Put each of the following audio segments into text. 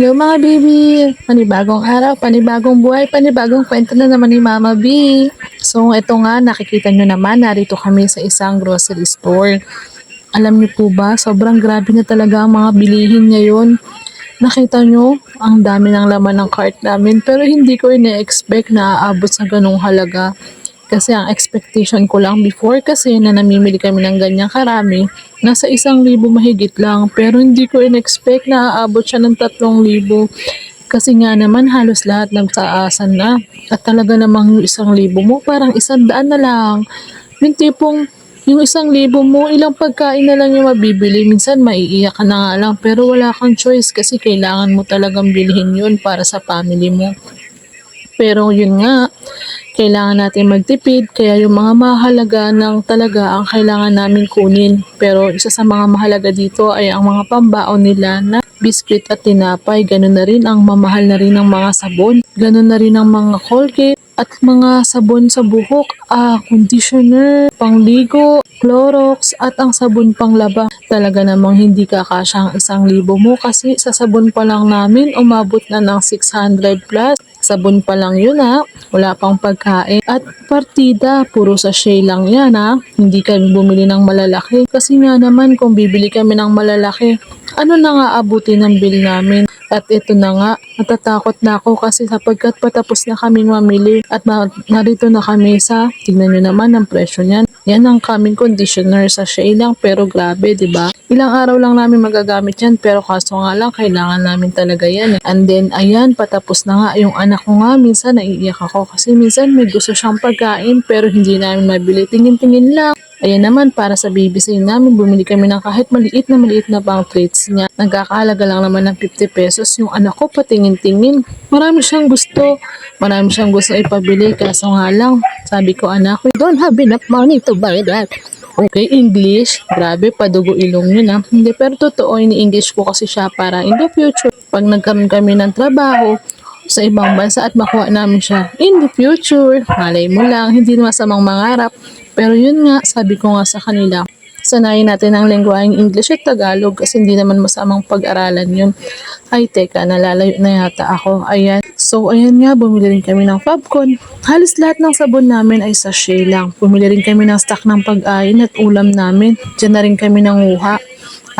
Yo mga baby! Panibagong araw, panibagong buhay, panibagong kwento na naman ni Mama B. So ito nga, nakikita nyo naman, narito kami sa isang grocery store. Alam niyo po ba, sobrang grabe na talaga ang mga bilihin ngayon. Nakita nyo, ang dami ng laman ng cart namin pero hindi ko ina-expect na aabot sa ganong halaga. Kasi ang expectation ko lang before kasi na namimili kami ng ganyang karami, nasa isang libo mahigit lang. Pero hindi ko in-expect na aabot siya ng tatlong libo. Kasi nga naman halos lahat nagtaasan na. At talaga namang yung isang libo mo, parang isang daan na lang. Yung tipong, yung isang libo mo, ilang pagkain na lang yung mabibili. Minsan maiiyak ka na nga lang, pero wala kang choice kasi kailangan mo talagang bilhin yun para sa family mo. Pero yun nga, kailangan natin magtipid, kaya yung mga mahalaga ng talaga ang kailangan namin kunin. Pero isa sa mga mahalaga dito ay ang mga pambaon nila na biskwit at tinapay. Ganun na rin ang mamahal na rin ng mga sabon. Ganun na rin ang mga Colgate at mga sabon sa buhok, ah, conditioner, pangligo, Clorox at ang sabon panglaba. Talaga namang hindi kakasya ang isang libo mo kasi sa sabon pa lang namin umabot na ng 600 plus. Sabon pa lang yun ha, wala pang pagkain. At partida, puro sachet lang yan ha. Hindi kami bumili ng malalaki. Kasi nga naman kung bibili kami ng malalaki, ano na nga abutin ng bill namin. At ito na nga, natatakot na ako kasi sapagkat patapos na kaming mamili at na, narito na kami sa, tignan nyo naman ang presyo niyan. Yan ang kaming conditioner sa shea lang pero grabe, di ba? Ilang araw lang namin magagamit yan pero kaso nga lang kailangan namin talaga yan. eh. And then ayan, patapos na nga yung anak ko nga minsan naiiyak ako kasi minsan may gusto siyang pagkain pero hindi namin mabili. Tingin-tingin lang. Ayan naman, para sa baby sale namin, bumili kami ng kahit maliit na maliit na pang treats niya. Nagkakahalaga lang naman ng 50 pesos. Yung anak ko patingin-tingin. Marami siyang gusto. Marami siyang gusto ipabili. Kaso nga lang, sabi ko anak ko, don't have enough money to buy that. Okay, English. Grabe, padugo ilong yun ah. Hindi, pero totoo, ini-English ko kasi siya para in the future, pag nagkaroon kami ng trabaho, sa ibang bansa at makuha namin siya in the future. Malay mo lang, hindi masamang mangarap. Pero yun nga, sabi ko nga sa kanila, sanayin natin ang lengguaheng English at Tagalog kasi hindi naman masamang pag-aralan yun. Ay, teka, nalalayo na yata ako. Ayan. So, ayan nga, bumili rin kami ng popcorn. Halos lahat ng sabon namin ay sachet lang. Bumili rin kami ng stock ng pag-ain at ulam namin. Diyan na rin kami nanguha.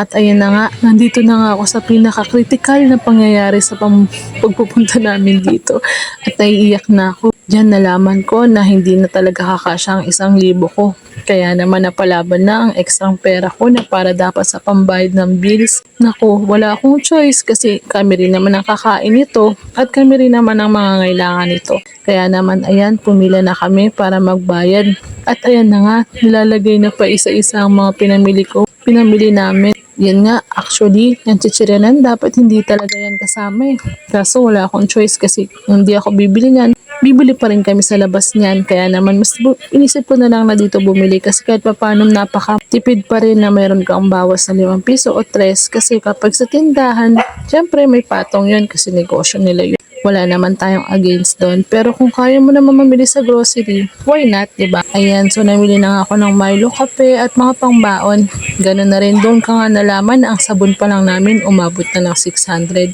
At ayan na nga, nandito na nga ako sa pinaka-critical na pangyayari sa pagpupunta namin dito. At naiiyak na ako. Diyan nalaman ko na hindi na talaga kakasya ang isang libo ko. Kaya naman napalaban na ang ekstrang pera ko na para dapat sa pambayad ng bills. Nako, wala akong choice kasi kami rin naman ang kakain nito at kami rin naman ang mga ngailangan nito. Kaya naman ayan, pumila na kami para magbayad. At ayan na nga, nilalagay na pa isa-isa ang mga pinamili ko. Pinamili namin. Yan nga, actually, yung chichiryanan, dapat hindi talaga yan kasama eh. Kaso wala akong choice kasi hindi ako bibili niyan, bibili pa rin kami sa labas niyan. Kaya naman, mas inisip ko na lang na dito bumili kasi kahit pa paano napaka tipid pa rin na mayroon kang bawas na 5 piso o 3 kasi kapag sa tindahan, syempre may patong yun kasi negosyo nila yun. Wala naman tayong against doon. Pero kung kaya mo naman mamili sa grocery, why not, ba? Ayan, so namili na ako ng Milo kape at mga pangbaon. Ganun na rin doon ka nga nalaman na ang sabon pa lang namin umabot na ng 600.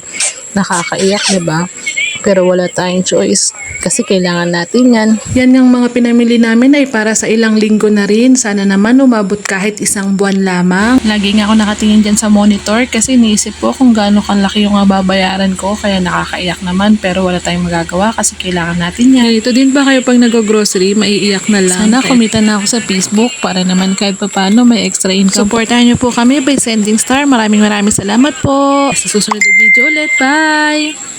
Nakakaiyak, ba? Pero wala tayong choice kasi kailangan natin yan. Yan ang mga pinamili namin ay para sa ilang linggo na rin. Sana naman umabot kahit isang buwan lamang. Lagi nga ako nakatingin dyan sa monitor kasi niisip ko kung gaano kalaki yung babayaran ko kaya nakakaiyak naman pero wala tayong magagawa kasi kailangan natin yan. Ganito din ba kayo pag nag-grocery, maiiyak na lang? Sana kumita na ako sa Facebook para naman kahit papano may extra income. Supportahan niyo po kami by sending star. Maraming maraming salamat po. Sa susunod na video ulit. Bye!